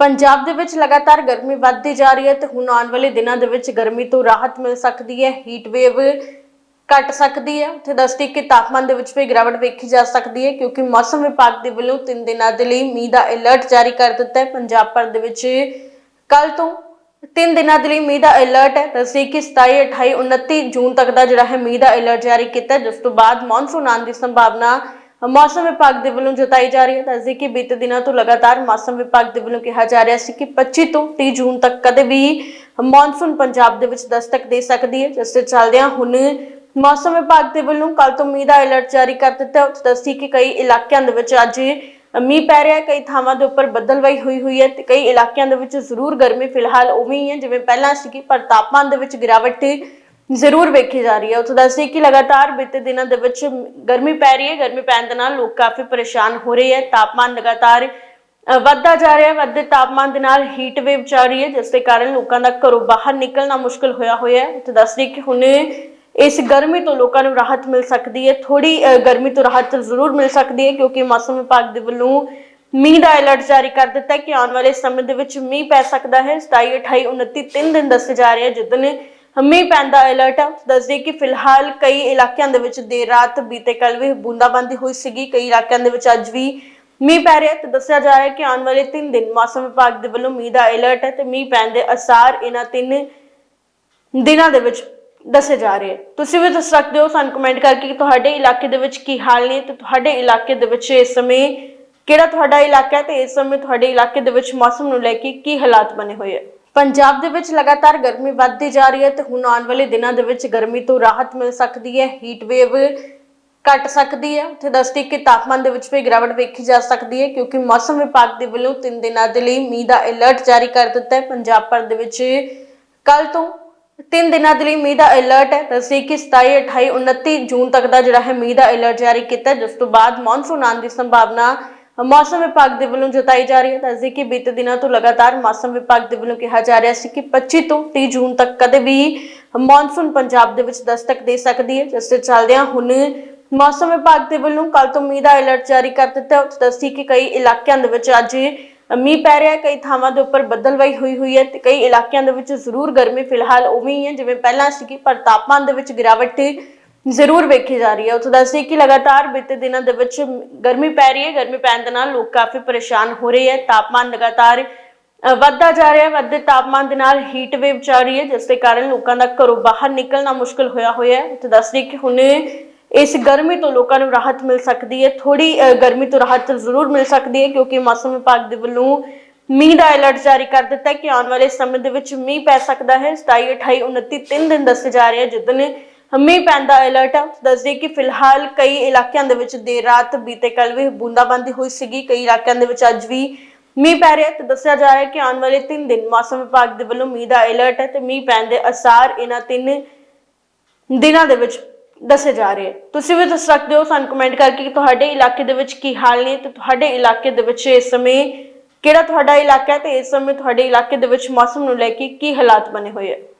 ਪੰਜਾਬ ਦੇ ਵਿੱਚ ਲਗਾਤਾਰ ਗਰਮੀ ਵੱਧਦੀ ਜਾ ਰਹੀ ਹੈ ਤੇ ਹੁਣ ਆਉਣ ਵਾਲੇ ਦਿਨਾਂ ਦੇ ਵਿੱਚ ਗਰਮੀ ਤੋਂ ਰਾਹਤ ਮਿਲ ਸਕਦੀ ਹੈ ਹੀਟ ਵੇਵ ਘਟ ਸਕਦੀ ਹੈ। ਉੱਥੇ ਦੱਸਦੀ ਕਿ ਤਾਪਮਾਨ ਦੇ ਵਿੱਚ ਵੀ ਗਿਰਾਵਟ ਵੇਖੀ ਜਾ ਸਕਦੀ ਹੈ ਕਿਉਂਕਿ ਮੌਸਮ ਵਿਭਾਗ ਦੇ ਵੱਲੋਂ 3 ਦਿਨਾਂ ਦੇ ਲਈ ਮੀਂਹ ਦਾ ਅਲਰਟ ਜਾਰੀ ਕਰ ਦਿੱਤਾ ਹੈ। ਪੰਜਾਬ ਭਰ ਦੇ ਵਿੱਚ ਕੱਲ ਤੋਂ ਤਿੰਨ ਦਿਨਾਂ ਦੇ ਲਈ ਮੀਂਹ ਦਾ ਅਲਰਟ ਹੈ। ਦੱਸਦੀ ਕਿ 27 28 29 ਜੂਨ ਤੱਕ ਦਾ ਜਿਹੜਾ ਹੈ ਮੀਂਹ ਦਾ ਅਲਰਟ ਜਾਰੀ ਕੀਤਾ ਜਿਸ ਤੋਂ ਬਾਅਦ ਮੌਨਸੂਨ ਆਉਣ ਦੀ ਸੰਭਾਵਨਾ ਮੌਸਮ ਵਿਭਾਗ ਦੇ ਵੱਲੋਂ ਜਤਾਈ ਜਾ ਰਹੀ ਹੈ। ਦੱਸਦੀ ਕਿ ਬੀਤੇ ਦਿਨਾਂ ਤੋਂ ਲਗਾਤਾਰ ਮੌਸਮ ਵਿਭਾਗ ਦੇ ਵੱਲੋਂ ਕਿਹਾ ਜਾ ਰਿਹਾ ਸੀ ਕਿ 25 ਤੋਂ 30 ਜੂਨ ਤੱਕ ਕਦੇ ਵੀ ਮੌਨਸੂਨ ਪੰਜਾਬ ਦੇ ਵਿੱਚ ਦਸਤਕ ਦੇ ਸਕਦੀ ਹੈ। ਜਿਸ ਦੇ ਚੱਲਦਿਆਂ ਹੁਣ ਮੌਸਮ ਵਿਭਾਗ ਦੇ ਵੱਲੋਂ ਕੱਲ ਤੋਂ ਮੀਂਹ ਦਾ ਅਲਰਟ ਜਾਰੀ ਕਰ ਦਿੱਤਾ ਹੈ। ਦੱਸਦੀ ਕਿ ਕਈ ਇਲਾਕਿਆਂ ਦੇ ਵਿੱਚ ਅੱਜ ਮੀਂਹ ਪੈ ਰਿਹਾ ਹੈ। ਕਈ ਥਾਵਾਂ ਦੇ ਉੱਪਰ ਬੱਦਲਵਾਈ ਹੋਈ ਹੋਈ ਹੈ ਤੇ ਕਈ ਇਲਾਕਿਆਂ ਦੇ ਵਿੱਚ ਜ਼ਰੂਰ ਗਰਮੀ ਫਿਲਹਾਲ ਉਵੇਂ ਹੀ ਹੈ। ਜਿਵੇਂ ਪਹਿਲਾਂ ਸੀਗੀ ਪਰ ਤਾਪਮਾਨ ਦੇ ਵਿੱਚ ਗਿਰਾਵਟ ਜ਼ਰੂਰ ਵੇਖੀ ਜਾ ਰਹੀ ਹੈ। ਉੱਥੇ ਦੱਸਦੀ ਕਿ ਲਗਾਤਾਰ ਬੀਤੇ ਦਿਨਾਂ ਦੇ ਵਿੱਚ ਗਰਮੀ ਪੈ ਰਹੀ ਹੈ। ਗਰਮੀ ਪੈਣ ਦੇ ਨਾਲ ਲੋਕ ਕਾਫੀ ਪਰੇਸ਼ਾਨ ਹੋ ਰਹੇ ਹੈ। ਤਾਪਮਾਨ ਲਗਾਤਾਰ ਵੱਧਦਾ ਜਾ ਰਿਹਾ ਹੈ। ਵੱਧਦੇ ਤਾਪਮਾਨ ਦੇ ਨਾਲ ਹੀਟ ਵੇਵ ਚੱਲ ਰਹੀ ਹੈ, ਜਿਸ ਦੇ ਕਾਰਨ ਲੋਕਾਂ ਦਾ ਘਰੋਂ ਬਾਹਰ ਨਿਕਲਣਾ ਮੁਸ਼ਕਲ ਹੋਇਆ ਹੋਇਆ ਹੈ। ਉੱਥੇ ਦੱਸਦੀ ਕਿ ਹੁਣ ਇਸ ਗਰਮੀ ਤੋਂ ਲੋਕਾਂ ਨੂੰ ਰਾਹਤ ਮਿਲ ਸਕਦੀ ਹੈ। ਥੋੜੀ ਗਰਮੀ ਤੋਂ ਰਾਹਤ ਜ਼ਰੂਰ ਮਿਲ ਸਕਦੀ ਹੈ, ਕਿਉਂਕਿ ਮੌਸਮ ਵਿਭਾਗ ਦੇ ਵੱਲੋਂ ਮੀਂਹ ਦਾ ਅਲਰਟ ਜਾਰੀ ਕਰ ਦਿੱਤਾ ਹੈ ਕਿ ਆਉਣ ਵਾਲੇ ਸਮੇਂ ਦੇ ਵਿੱਚ ਮੀਂਹ ਪੈ ਸਕਦਾ ਹੈ। 27 28 29 ਤਿੰਨ ਦਿਨ ਦੱਸੇ ਜਾ ਰਹੇ ਹੈ। ਜਿੱਦਨ ਮੀਂਹ ਪੈਣ ਦਾ ਅਲਰਟ ਹੈ ਦੱਸਦੇ ਕਿ ਫਿਲਹਾਲ ਕਈ ਇਲਾਕਿਆਂ ਦੇ ਵਿੱਚ ਦੇਰ ਰਾਤ ਬੀਤੇ ਕੱਲ ਵੀ ਬੂੰਦਾਬਾਂਦੀ ਹੋਈ ਸੀਗੀ। ਕਈ ਇਲਾਕਿਆਂ ਦੇ ਵਿੱਚ ਅੱਜ ਵੀ ਮੀਂਹ ਪੈ ਰਿਹਾ ਹੈ। ਤੇ ਦੱਸਿਆ ਜਾ ਰਿਹਾ ਕਿ ਆਉਣ ਵਾਲੇ 3 ਦਿਨ ਮੌਸਮ ਵਿਭਾਗ ਦੇ ਵੱਲੋਂ ਮੀਂਹ ਦਾ ਅਲਰਟ ਹੈ ਤੇ ਮੀਂਹ ਪੈਣ ਦੇ ਅਸਾਰ ਇਹਨਾਂ ਤਿੰਨ ਦਿਨਾਂ ਦੇ ਵਿੱਚ ਦੱਸੇ ਜਾ ਰਹੇ ਤੁਸੀਂ ਵੀ ਦੱਸ ਸਕਦੇ ਹੋ, ਸਾਨੂੰ ਕਮੈਂਟ ਕਰਕੇ ਕਿ ਤੁਹਾਡੇ ਇਲਾਕੇ ਦੇ ਵਿੱਚ ਕੀ ਹਾਲ ਨੇ ਤੇ ਤੁਹਾਡੇ ਇਲਾਕੇ ਦੇ ਵਿੱਚ ਇਸ ਸਮੇਂ ਕਿਹੜਾ ਤੁਹਾਡਾ ਇਲਾਕਾ ਹੈ ਤੇ ਇਸ ਸਮੇਂ ਤੁਹਾਡੇ ਇਲਾਕੇ ਦੇ ਵਿੱਚ ਮੌਸਮ ਨੂੰ ਲੈ ਕੇ ਕੀ ਹਾਲਾਤ ਬਣੇ ਹੋਏ ਹੈ। ਪੰਜਾਬ ਦੇ ਵਿੱਚ ਲਗਾਤਾਰ ਗਰਮੀ ਵੱਧਦੀ ਜਾ ਰਹੀ ਹੈ ਤੇ ਹੁਣ ਆਉਣ ਵਾਲੇ ਦਿਨਾਂ ਦੇ ਵਿੱਚ ਗਰਮੀ ਤੋਂ ਰਾਹਤ ਮਿਲ ਸਕਦੀ ਹੈ ਹੀਟ ਵੇਵ ਘਟ ਸਕਦੀ ਹੈ। ਉੱਥੇ ਦੱਸਦੀ ਕਿ ਤਾਪਮਾਨ ਦੇ ਵਿੱਚ ਵੀ ਗਿਰਾਵਟ ਵੇਖੀ ਜਾ ਸਕਦੀ ਹੈ ਕਿਉਂਕਿ ਮੌਸਮ ਵਿਭਾਗ ਦੇ ਵੱਲੋਂ 3 ਦਿਨਾਂ ਦੇ ਲਈ ਮੀਂਹ ਦਾ ਅਲਰਟ ਜਾਰੀ ਕਰ ਦਿੱਤਾ ਹੈ। ਪੰਜਾਬ ਭਰ ਦੇ ਵਿੱਚ ਕੱਲ ਤੋਂ ਤਿੰਨ ਦਿਨਾਂ ਦੇ ਲਈ ਮੀਂਹ ਦਾ ਅਲਰਟ ਹੈ। ਦੱਸਦੀ ਕਿ 27 28 29 ਜੂਨ ਤੱਕ ਦਾ ਜਿਹੜਾ ਹੈ ਮੀਂਹ ਦਾ ਅਲਰਟ ਜਾਰੀ ਕੀਤਾ ਜਿਸ ਤੋਂ ਬਾਅਦ ਮੌਨਸੂਨ ਆਉਣ ਦੀ ਸੰਭਾਵਨਾ ਮੌਸਮ ਵਿਭਾਗ ਦੇ ਵੱਲੋਂ ਜਤਾਈ ਜਾ ਰਹੀ ਹੈ। ਦੱਸਦੀ ਕਿ ਬੀਤੇ ਦਿਨਾਂ ਤੋਂ ਲਗਾਤਾਰ ਮੌਸਮ ਵਿਭਾਗ ਦੇ ਵੱਲੋਂ ਕਿਹਾ ਜਾ ਰਿਹਾ ਸੀ ਕਿ 25 ਤੋਂ 30 ਜੂਨ ਤੱਕ ਕਦੇ ਵੀ ਮੌਨਸੂਨ ਪੰਜਾਬ ਦੇ ਵਿੱਚ ਦਸਤਕ ਦੇ ਸਕਦੀ ਹੈ। ਜਿਸ ਦੇ ਚੱਲਦਿਆਂ ਹੁਣ ਮੌਸਮ ਵਿਭਾਗ ਦੇ ਵੱਲੋਂ ਕੱਲ ਤੋਂ ਮੀਂਹ ਦਾ ਅਲਰਟ ਜਾਰੀ ਕਰ ਦਿੱਤਾ ਉੱਥੇ ਦੱਸੀ ਕਿ ਕਈ ਇਲਾਕਿਆਂ ਦੇ ਵਿੱਚ ਅੱਜ ਮੀਂਹ ਪੈ ਰਿਹਾ ਹੈ। ਕਈ ਥਾਵਾਂ ਦੇ ਉੱਪਰ ਬੱਦਲਵਾਈ ਹੋਈ ਹੋਈ ਹੈ ਤੇ ਕਈ ਇਲਾਕਿਆਂ ਦੇ ਵਿੱਚ ਜ਼ਰੂਰ ਗਰਮੀ ਫਿਲਹਾਲ ਉਵੇਂ ਹੀ ਹੈ। ਜਿਵੇਂ ਪਹਿਲਾਂ ਸੀਗੀ ਪਰ ਤਾਪਮਾਨ ਦੇ ਵਿੱਚ ਗਿਰਾਵਟ ਜ਼ਰੂਰ ਵੇਖੀ ਜਾ ਰਹੀ ਹੈ। ਉੱਥੇ ਦੱਸਦੀ ਕਿ ਲਗਾਤਾਰ ਬੀਤੇ ਦਿਨਾਂ ਦੇ ਵਿੱਚ ਗਰਮੀ ਪੈ ਰਹੀ ਹੈ। ਗਰਮੀ ਪੈਣ ਦੇ ਨਾਲ ਲੋਕ ਕਾਫੀ ਪਰੇਸ਼ਾਨ ਹੋ ਰਹੇ ਹੈ। ਤਾਪਮਾਨ ਲਗਾਤਾਰ ਵੱਧਦਾ ਜਾ ਰਿਹਾ ਹੈ। ਵੱਧਦੇ ਤਾਪਮਾਨ ਦੇ ਨਾਲ ਹੀਟ ਵੇਵ ਚੱਲ ਰਹੀ ਹੈ, ਜਿਸ ਦੇ ਕਾਰਨ ਲੋਕਾਂ ਦਾ ਘਰੋਂ ਬਾਹਰ ਨਿਕਲਣਾ ਮੁਸ਼ਕਲ ਹੋਇਆ ਹੋਇਆ ਹੈ। ਉੱਥੇ ਦੱਸਦੀ ਕਿ ਹੁਣ ਇਸ ਗਰਮੀ ਤੋਂ ਲੋਕਾਂ ਨੂੰ ਰਾਹਤ ਮਿਲ ਸਕਦੀ ਹੈ। ਥੋੜੀ ਗਰਮੀ ਤੋਂ ਰਾਹਤ ਜ਼ਰੂਰ ਮਿਲ ਸਕਦੀ ਹੈ, ਕਿਉਂਕਿ ਮੌਸਮ ਵਿਭਾਗ ਦੇ ਵੱਲੋਂ ਮੀਂਹ ਦਾ ਅਲਰਟ ਜਾਰੀ ਕਰ ਦਿੱਤਾ ਹੈ ਕਿ ਆਉਣ ਵਾਲੇ ਸਮੇਂ ਦੇ ਵਿੱਚ ਮੀਂਹ ਪੈ ਸਕਦਾ ਹੈ। 27 28 29 ਤਿੰਨ ਦਿਨ ਦੱਸੇ ਜਾ ਰਹੇ ਹੈ। ਜਿੱਦਨ ਮੀਂਹ ਪੈਣ ਦਾ ਅਲਰਟ ਹੈ ਦੱਸਦੇ ਕਿ ਫਿਲਹਾਲ ਕਈ ਇਲਾਕਿਆਂ ਦੇ ਵਿੱਚ ਦੇਰ ਰਾਤ ਬੀਤੇ ਕੱਲ ਵੀ ਬੂੰਦਾਬਾਂਦੀ ਹੋਈ ਸੀਗੀ। ਕਈ ਇਲਾਕਿਆਂ ਦੇ ਵਿੱਚ ਅੱਜ ਵੀ ਮੀਂਹ ਪੈ ਰਿਹਾ ਤੇ ਦੱਸਿਆ ਜਾ ਰਿਹਾ ਹੈ ਕਿ ਆਉਣ ਵਾਲੇ 3 ਦਿਨ ਮੌਸਮ ਵਿਭਾਗ ਦੇ ਵੱਲੋਂ ਮੀਂਹ ਦਾ ਅਲਰਟ ਹੈ ਤੇ ਮੀਂਹ ਪੈਣ ਦੇ ਅਸਾਰ ਇਹਨਾਂ ਤਿੰਨ ਦਿਨਾਂ ਦੇ ਵਿੱਚ ਦੱਸੇ ਜਾ ਰਹੇ ਤੁਸੀਂ ਵੀ ਦੱਸ ਸਕਦੇ ਹੋ, ਸਾਨੂੰ ਕਮੈਂਟ ਕਰਕੇ ਕਿ ਤੁਹਾਡੇ ਇਲਾਕੇ ਦੇ ਵਿੱਚ ਕੀ ਹਾਲ ਨੇ ਤੇ ਤੁਹਾਡੇ ਇਲਾਕੇ ਦੇ ਵਿੱਚ ਇਸ ਸਮੇਂ ਕਿਹੜਾ ਤੁਹਾਡਾ ਇਲਾਕਾ ਹੈ ਤੇ ਇਸ ਸਮੇਂ ਤੁਹਾਡੇ ਇਲਾਕੇ ਦੇ ਵਿੱਚ ਮੌਸਮ ਨੂੰ ਲੈ ਕੇ ਕੀ ਹਾਲਾਤ ਬਣੇ ਹੋਏ ਹੈ।